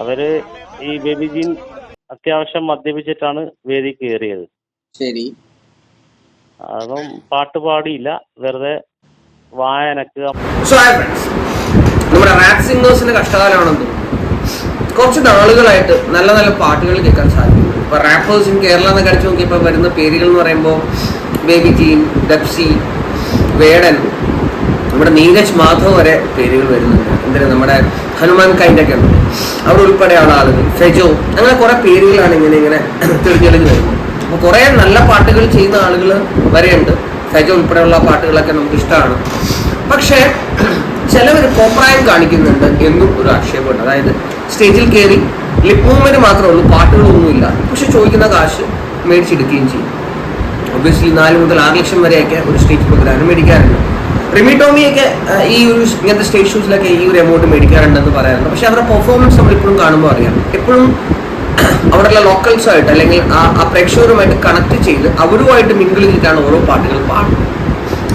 അവർ ഈ ബെബിജിൻ അത്യാവശ്യം മദ്യപിച്ചിട്ടാണ് വേദി കയറിയത്. ശരി. അതും പാട്ട് പാടിയില്ല. വെറുതെ വായനക്കുക നമ്മുടെ റാപ്പ് സിംഗേഴ്സിന്റെ കഷ്ടകാലമാണെന്ന് തോന്നുന്നു. കുറച്ച് നാളുകളായിട്ട് നല്ല നല്ല പാട്ടുകൾ കേൾക്കാൻ സാധിക്കുന്നു. ഇപ്പൊ റാപ്പേഴ്സ് ഇൻ കേരള എന്നൊക്കെ അടിച്ചു നോക്കിയപ്പോൾ വരുന്ന പേരുകൾ എന്ന് പറയുമ്പോൾ ബേബി ജീൻ ഡെപ്സി വേടൻ നമ്മുടെ നീരജ് മാധവ് വരെ പേരുകൾ വരുന്നുണ്ട്. എന്തിനാ? നമ്മുടെ ഹനുമാൻ കൈന്റെ ഒക്കെ ഉണ്ട്. അവിടെ ഉൾപ്പെടെയുള്ള ആളുകൾ. ഫെജോ അങ്ങനെ കുറെ പേരുകളാണ് ഇങ്ങനെ ഇങ്ങനെ തെളിഞ്ഞെളിഞ്ഞ് വരുന്നത്. അപ്പോൾ കുറേ നല്ല പാട്ടുകൾ ചെയ്യുന്ന ആളുകൾ വരെയുണ്ട്. ഫെജോ ഉൾപ്പെടെയുള്ള പാട്ടുകളൊക്കെ നമുക്ക് ഇഷ്ടമാണ്. പക്ഷേ ചിലവർ കോപ്രായം കാണിക്കുന്നുണ്ട് എന്നും ഒരു ആക്ഷേപമുണ്ട്. അതായത് സ്റ്റേജിൽ കയറി ലിപ് മൂവ്മെന്റ് മാത്രമേ ഉള്ളൂ പാട്ടുകളൊന്നുമില്ല. പക്ഷെ ചോദിക്കുന്ന കാശ് മേടിച്ചെടുക്കുകയും ചെയ്യും. ഒബ്വിയസ്ലി നാല് മുതൽ ആറ് ലക്ഷം വരെയൊക്കെ ഒരു സ്റ്റേജ് പ്രോഗ്രാം മേടിക്കാറുണ്ട്. റിമി ടോമിയൊക്കെ ഈ ഒരു ഇങ്ങനത്തെ സ്റ്റേജ് ഷൂസിലൊക്കെ ഈ ഒരു എമൗണ്ട് മേടിക്കാറുണ്ടെന്ന് പറയാറുണ്ട്. പക്ഷെ അവരുടെ പെർഫോമൻസ് നമ്മൾ ഇപ്പോഴും കാണുമ്പോൾ അറിയാം. എപ്പോഴും അവിടെയുള്ള ലോക്കൽസ് ആയിട്ട് അല്ലെങ്കിൽ ആ ആ പ്രേക്ഷകരുമായിട്ട് കണക്ട് ചെയ്ത് അവരുമായിട്ട് മിങ്കിൾ ചെയ്തിട്ടാണ് ഓരോ പാട്ടുകൾ പാടുന്നത്.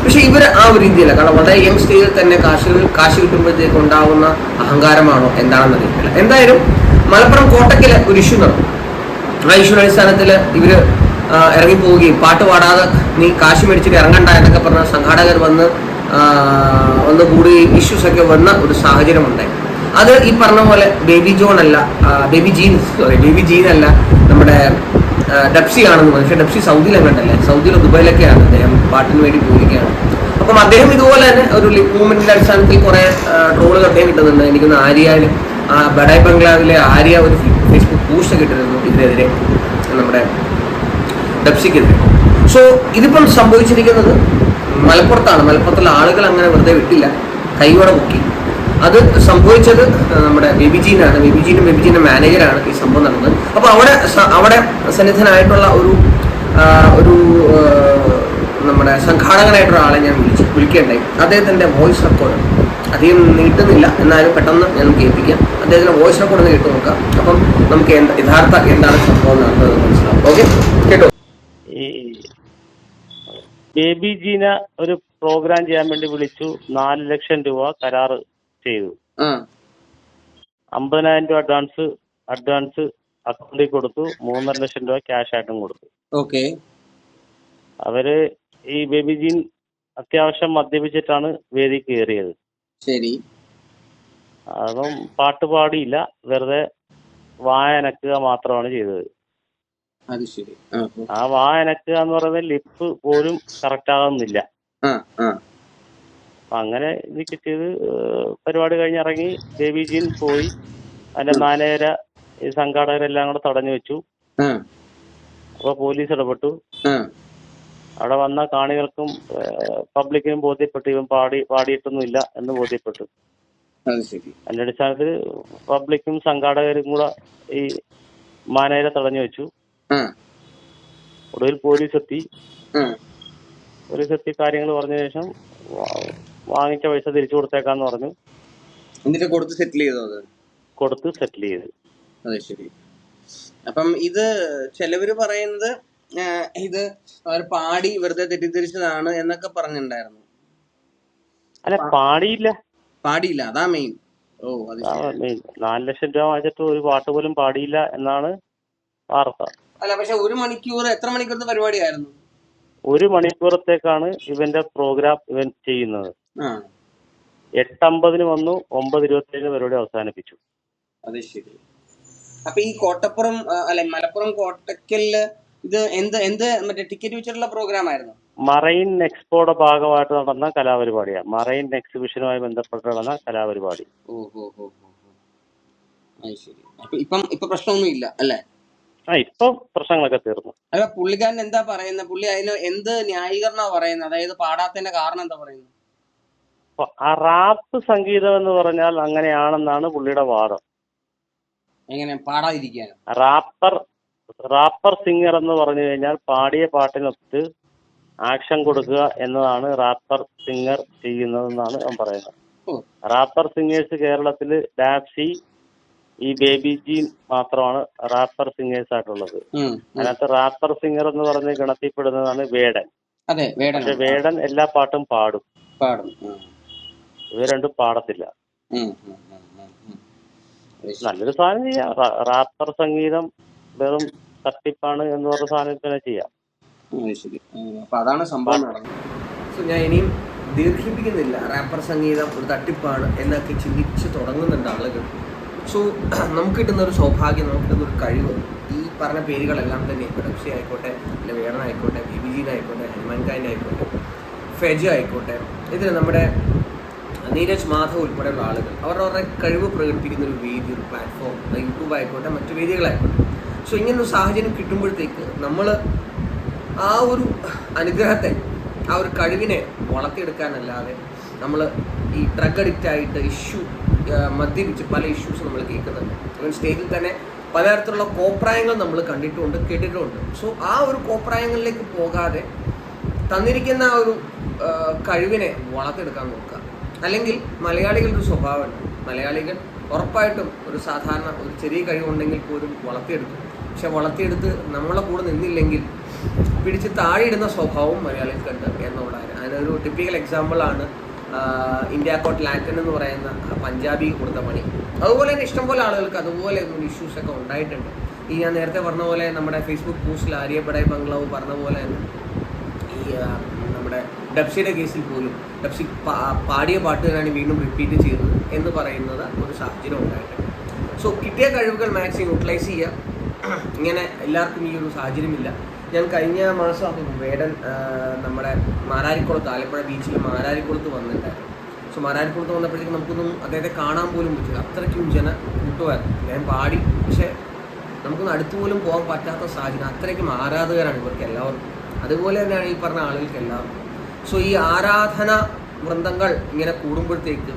പക്ഷെ ഇവർ ആ ഒരു രീതിയില്ല. കാരണം വളരെ യങ് സ്റ്റേജിൽ തന്നെ കാശ് കാശ് കിട്ടുമ്പോഴത്തേക്ക് ഉണ്ടാവുന്ന അഹങ്കാരമാണോ? എന്താണെന്ന് അറിയില്ല എന്തായാലും മലപ്പുറം കോട്ടയ്ക്കൽ ഒരു ഇഷ്യൂ നടന്നു. ആ ഇഷ്യൂടെ അടിസ്ഥാനത്തിൽ ഇവർ ഇറങ്ങിപ്പോവുകയും പാട്ട് പാടാതെ നീ കാശ് മേടിച്ചിട്ട് ഇറങ്ങണ്ട എന്നൊക്കെ പറഞ്ഞ സംഘാടകർ വന്ന് ആ, ഒന്ന് കൂടി ഇഷ്യൂസൊക്കെ വന്ന ഒരു സാഹചര്യം ഉണ്ടായി അത് ഈ പറഞ്ഞ പോലെ ബേബി ജോൺ അല്ല ബേബി ജീൻ സോറി ബേബി ജീൻ അല്ല നമ്മുടെ ഡെപ്സി ആണെന്ന് പക്ഷേ ഡെപ്സി സൗദിയിലെങ്ങണ്ടല്ലേ സൗദിയിലോ ദുബായിലൊക്കെയാണ് അദ്ദേഹം പാട്ടിന് വേണ്ടി പോയിരിക്കുകയാണ് അപ്പം അദ്ദേഹം ഇതുപോലെ തന്നെ ഒരു ലിപ് മൂവ്മെന്റിന്റെ അടിസ്ഥാനത്തിൽ കുറെ ട്രോളുകൾ അദ്ദേഹം കിട്ടുന്നുണ്ട് എനിക്കൊന്ന് ആ ബഡായ് ബംഗ്ലാവിലെ ആര്യ ഒരു ഫേസ്ബുക്ക് പോസ്റ്റ് ഒക്കെ ഇട്ടിരുന്നു ഇതിനെതിരെ നമ്മുടെ ഡെപ്സിക്കെതിരെ സോ ഇതിപ്പം സംഭവിച്ചിരിക്കുന്നത് മലപ്പുറത്താണ്. മലപ്പുറത്തുള്ള ആളുകൾ അങ്ങനെ വെറുതെ വിട്ടില്ല. കൈയോടെ മുക്കി. അത് സംഭവിച്ചത് നമ്മുടെ ബേബിജീനാണ്. ബേബിജീനും ബേബിജീന്റെ മാനേജറാണ് ഈ സംഭവം നടന്നത്. അപ്പോൾ അവിടെ അവിടെ സന്നിധനായിട്ടുള്ള ഒരു ഒരു നമ്മുടെ സംഘാടകനായിട്ടുള്ള ആളെ ഞാൻ വിളിച്ചു വിളിക്കേണ്ടായി അദ്ദേഹത്തിന്റെ വോയിസ് റെക്കോർഡ്. അധികം നീട്ടുന്നില്ല. എന്നാലും പെട്ടെന്ന് ഞാൻ കേൾപ്പിക്കാം. അദ്ദേഹത്തിന്റെ വോയിസ് റെക്കോർഡ് കേട്ട് നോക്കാം. അപ്പം നമുക്ക് യഥാർത്ഥ എന്താണ് സംഭവം നടന്നത് മനസ്സിലാവും ഓക്കെ? കേട്ടോ? ബേബി ജീന ഒരു പ്രോഗ്രാം ചെയ്യാൻ വേണ്ടി വിളിച്ചു. നാല് ലക്ഷം രൂപ കരാറ് ചെയ്തു. അമ്പതിനായിരം രൂപ അഡ്വാൻസ് അഡ്വാൻസ് അക്കൗണ്ടിൽ കൊടുത്തു. മൂന്നര ലക്ഷം രൂപ ക്യാഷ് ആയിട്ടും കൊടുത്തു. ഓക്കെ. അവർ ഈ ബേബി ജീൻ അത്യാവശ്യം മദ്യപിച്ചിട്ടാണ് വേദി കയറിയത്. ശരി. അതും പാട്ട് പാടിയില്ല. വെറുതെ വായനക്കുക മാത്രമാണ് ചെയ്തത്. അത് ശരി. ആ വാ എന്ന് പറയുന്നത് ലിപ്പ് പോലും കറക്റ്റ് ആകുന്നില്ല അപ്പൊ അങ്ങനെ ഇത് കിട്ടിയത് പരിപാടി കഴിഞ്ഞിറങ്ങി ദേവിജിയിൽ പോയി. അതിന്റെ നാലേര ഈ സംഘാടകരെല്ലാം കൂടെ തടഞ്ഞു വെച്ചു. അപ്പൊ പോലീസ് ഇടപെട്ടു. അവിടെ വന്ന കാണികൾക്കും പബ്ലിക്കിനും ബോധ്യപ്പെട്ടു. ഇവൻ പാടി പാടിയിട്ടൊന്നുമില്ല എന്ന് ബോധ്യപ്പെട്ടു. അതിന്റെ അടിസ്ഥാനത്തിൽ പബ്ലിക്കും സംഘാടകരും കൂടെ ഈ മാനേജരെ തടഞ്ഞു വെച്ചു. ഒടുവിൽ പോലീസ് എത്തി പോലീസ് എത്തി കാര്യങ്ങൾ പറഞ്ഞ ശേഷം വാങ്ങിച്ച പൈസ തിരിച്ചു കൊടുത്തേക്കാന്ന് പറഞ്ഞു. എന്നിട്ട് കൊടുത്ത് സെറ്റിൽ ചെയ്തു അത്? കൊടുത്ത് സെറ്റിൽ ചെയ്ത്. അതെ ശരി. അപ്പം ഇത് ചിലവര് പറയുന്നത് ഇത് അവർ പാടി വെറുതെ തെറ്റിദ്ധരിച്ചതാണ് എന്നൊക്കെ പറഞ്ഞിട്ടുണ്ടായിരുന്നു. അല്ല പാടിയില്ല. പാടിയില്ല അതാ മെയിൻ ഓ അത്. നാല് ലക്ഷം രൂപ വാങ്ങിച്ചിട്ട് ഒരു പാട്ട് പോലും പാടിയില്ല എന്നാണ് വാർത്ത അല്ല പക്ഷെ ഒരു മണിക്കൂർ എത്ര മണിക്കൂറത്തെ പരിപാടിയായിരുന്നു? ഒരു മണിക്കൂറത്തേക്കാണ് ഇവന്റെ പ്രോഗ്രാം ഇവൻ ചെയ്യുന്നത്. എട്ടമ്പതിന് വന്നു ഒമ്പത് ഇരുപത്തേഴിന് പരിപാടി അവസാനിപ്പിച്ചു. അത് ശരി. അപ്പൊ ഈ കോട്ടപ്പുറം അല്ലെ മലപ്പുറം കോട്ടക്കലിൽ ഇത് എന്ത് എന്ത് മറ്റേ ടിക്കറ്റ് വെച്ചിട്ടുള്ള പ്രോഗ്രാം ആയിരുന്നു മറൈൻ എക്സ്പോയുടെ ഭാഗമായിട്ട് നടന്ന കലാപരിപാടിയാണ് മറൈൻ എക്സിബിഷനുമായി ബന്ധപ്പെട്ട് നടന്ന കലാപരിപാടി. ഓ ഓഹോ ഹോ ഹോ ഹോ. അത് ശരി. ഇപ്പം ഇപ്പൊ പ്രശ്നമൊന്നും ഇല്ല അല്ലേ? ആ ഇപ്പൊ പ്രശ്നങ്ങളൊക്കെ തീർന്നു. അല്ല പുള്ളിക്കാരൻ എന്താ പറയുന്നത് പുള്ളി അതിന് എന്ത് ന്യായീകരണമാണ് പറയുന്നത് അതായത് പാടാത്തതിന്റെ കാരണം എന്താ പറയുന്നത് ആ റാപ്പ് സംഗീതം എന്ന് പറഞ്ഞാൽ അങ്ങനെയാണെന്നാണ് പുള്ളിയുടെ വാദം. എങ്ങനെ? പാടാതിരിക്കാൻ റാപ്പർ റാപ്പർ സിംഗർ എന്ന് പറഞ്ഞു കഴിഞ്ഞാൽ പാടിയ പാട്ടിനൊത്ത് ആക്ഷൻ കൊടുക്കുക എന്നതാണ് റാപ്പർ സിംഗർ ചെയ്യുന്നതെന്നാണ് ഞാൻ പറയുന്നത്. റാപ്പർ സിംഗേഴ്സ് കേരളത്തിൽ ഡാപ്സി ഈ ബേബി ജീൻ മാത്രമാണ് റാപ്പർ സിംഗേഴ്സ് ആയിട്ടുള്ളത്. അതിനകത്ത് റാപ്പർ സിംഗർ എന്ന് പറഞ്ഞ് ഗണത്തിൽപ്പെടുന്നതാണ് വേടൻ. പക്ഷെ വേടൻ എല്ലാ പാട്ടും പാടും. പാടും. ഇവ രണ്ടും പാടത്തില്ല. നല്ലൊരു സാധനം ചെയ്യാം. റാപ്പർ സംഗീതം വെറും തട്ടിപ്പാണ് എന്ന് പറഞ്ഞ സാധനം തന്നെ ചെയ്യാം. അതാണ് സംഭവം ഞാൻ ഇനിയും ദീർഘിപ്പിക്കുന്നില്ല. റാപ്പർ സംഗീതം ഒരു തട്ടിപ്പാണ് എന്നൊക്കെ ചിന്തിച്ച് തുടങ്ങുന്നുണ്ട് ആളുകൾ. സോ നമുക്ക് കിട്ടുന്ന ഒരു സൗഭാഗ്യം നമുക്ക് കിട്ടുന്ന ഒരു കഴിവ് ഈ പറഞ്ഞ പേരുകളെല്ലാം തന്നെ പെഡപ്സി ആയിക്കോട്ടെ അല്ലെ വേണ ആയിക്കോട്ടെ ബി ബി ആയിക്കോട്ടെ ഹനുമാൻ ആയിക്കോട്ടെ ഫെജ് ആയിക്കോട്ടെ ഇതിൽ നമ്മുടെ നീരജ് മാധവ് ഉൾപ്പെടെയുള്ള ആളുകൾ അവരുടെ അവരുടെ കഴിവ് പ്രകടിപ്പിക്കുന്ന ഒരു വേദി ഒരു പ്ലാറ്റ്ഫോം യൂട്യൂബ് ആയിക്കോട്ടെ മറ്റു വേദികളായിക്കോട്ടെ. സോ ഇങ്ങനൊരു സാഹചര്യം കിട്ടുമ്പോഴത്തേക്ക് നമ്മൾ ആ ഒരു അനുഗ്രഹത്തെ ആ ഒരു കഴിവിനെ വളർത്തിയെടുക്കാനല്ലാതെ നമ്മൾ ഈ ഡ്രഗ് അഡിക്റ്റ് ആയിട്ട് ഇഷ്യൂ മദ്യപിച്ച് പല ഇഷ്യൂസ് നമ്മൾ കേൾക്കുന്നുണ്ട്. ഈവൻ സ്റ്റേജിൽ തന്നെ പലതരത്തിലുള്ള കോപ്രായങ്ങൾ നമ്മൾ കണ്ടിട്ടുമുണ്ട് കേട്ടിട്ടുമുണ്ട് സോ ആ ഒരു കോപ്രായങ്ങളിലേക്ക് പോകാതെ തന്നിരിക്കുന്ന ആ ഒരു കഴിവിനെ വളർത്തെടുക്കാൻ നോക്കുക. അല്ലെങ്കിൽ മലയാളികളുടെ സ്വഭാവമുണ്ട് മലയാളികൾ ഉറപ്പായിട്ടും ഒരു സാധാരണ ഒരു ചെറിയ കഴിവുണ്ടെങ്കിൽ പോലും വളർത്തിയെടുക്കും. പക്ഷെ വളർത്തിയെടുത്ത് നമ്മളെ കൂടെ നിന്നില്ലെങ്കിൽ പിടിച്ച് താഴെയിടുന്ന സ്വഭാവവും മലയാളികൾക്കുണ്ട് എന്നുള്ളതാണ്. അതിനൊരു ടിപ്പിക്കൽ എക്സാമ്പിളാണ് ഇന്ത്യ കോട്ട് ലാറ്റൻ എന്ന് പറയുന്ന പഞ്ചാബി കൊടുത്ത പണി. അതുപോലെ തന്നെ ഇഷ്ടംപോലെ ആളുകൾക്ക് അതുപോലെ ഇഷ്യൂസ് ഒക്കെ ഉണ്ടായിട്ടുണ്ട്. ഈ ഞാൻ നേരത്തെ പറഞ്ഞ പോലെ നമ്മുടെ ഫേസ്ബുക്ക് പോസ്റ്റിൽ ആര്യപ്പടായി ബംഗ്ലാവ് പറഞ്ഞ പോലെ തന്നെ ഈ നമ്മുടെ ഡബ്സിയുടെ കേസിൽ പോലും ഡബ്സി പാടിയ പാട്ട് തന്നെയാണ് വീണ്ടും റിപ്പീറ്റ് ചെയ്തത് എന്ന് പറയുന്നത് ഒരു സാഹചര്യം ഉണ്ടായിട്ടുണ്ട്. സോ കിട്ടിയ കഴിവുകൾ മാക്സിമം യൂട്ടിലൈസ് ചെയ്യുക. ഇങ്ങനെ എല്ലാവർക്കും ഈ ഒരു സാഹചര്യമില്ല. ഞാൻ കഴിഞ്ഞ മാസം വേടൻ നമ്മുടെ മാരാരിക്കുളത്ത് ആലപ്പുഴ ബീച്ചിൽ മാരാരിക്കുളത്ത് വന്നിട്ടുണ്ടായിരുന്നു സോ മാരാരിക്കുളത്ത് വന്നപ്പോഴത്തേക്ക് നമുക്കൊന്നും അദ്ദേഹത്തെ കാണാൻ പോലും പറ്റില്ല. അത്രയ്ക്കും ജന കൂട്ടുമായിരുന്നു. ഞാൻ പാടി പക്ഷേ നമുക്കൊന്നും അടുത്തുപോലും പോകാൻ പറ്റാത്ത സാഹചര്യം. അത്രയ്ക്കും ആരാധകരാണ് ഇവർക്ക് എല്ലാവർക്കും. അതുപോലെ തന്നെയാണ് ഈ പറഞ്ഞ ആളുകൾക്ക് എല്ലാവർക്കും. സോ ഈ ആരാധന വൃന്ദങ്ങൾ ഇങ്ങനെ കൂടുമ്പോഴത്തേക്ക്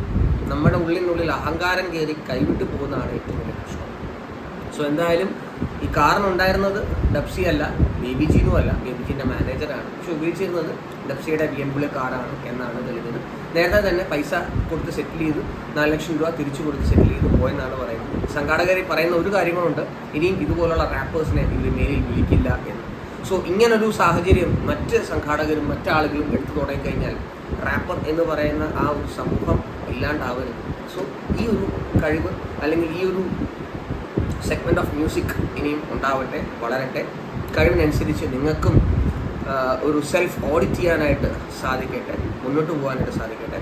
നമ്മുടെ ഉള്ളിനുള്ളിൽ അഹങ്കാരം കയറി കൈവിട്ടു പോകുന്നതാണ് ഏറ്റവും വലിയ പ്രശ്നം. സോ എന്തായാലും ഈ കാറിനുണ്ടായിരുന്നത് ഡബ്സി അല്ല ബി ജിന്നും അല്ല ബി ബി ജിന്റെ മാനേജറാണ് പക്ഷെ ഉപയോഗിച്ചിരുന്നത് ഡബ്സിയുടെ ബി എം ഡബ്ല്യു കാറാണ് എന്നാണ് തെളിഞ്ഞത്. നേരത്തെ തന്നെ പൈസ കൊടുത്ത് സെറ്റിൽ ചെയ്തു നാല് ലക്ഷം രൂപ തിരിച്ചു കൊടുത്ത് സെറ്റിൽ ചെയ്തു പോയെന്നാണ് പറയുന്നത്. സംഘാടകർ പറയുന്ന ഒരു കാര്യങ്ങളുണ്ട് ഇനിയും ഇതുപോലുള്ള റാപ്പേഴ്സിനെ ഇവർ മേലിൽ വിളിക്കില്ല എന്ന്. സോ ഇങ്ങനൊരു സാഹചര്യം മറ്റ് സംഘാടകരും മറ്റാളുകളും എടുത്തു തുടങ്ങിക്കഴിഞ്ഞാൽ റാപ്പർ എന്ന് പറയുന്ന ആ ഒരു സമൂഹം ഇല്ലാണ്ടാവരുത്. സോ ഈ ഒരു കഴിവ് അല്ലെങ്കിൽ ഈ ഒരു സെഗ്മെന്റ് ഓഫ് മ്യൂസിക് ഇനിയും ഉണ്ടാവട്ടെ വളരട്ടെ. കഴിവിനനുസരിച്ച് നിങ്ങൾക്കും ഒരു സെൽഫ് ഓഡിറ്റ് ചെയ്യാനായിട്ട് സാധിക്കട്ടെ മുന്നോട്ട് പോകാനായിട്ട് സാധിക്കട്ടെ.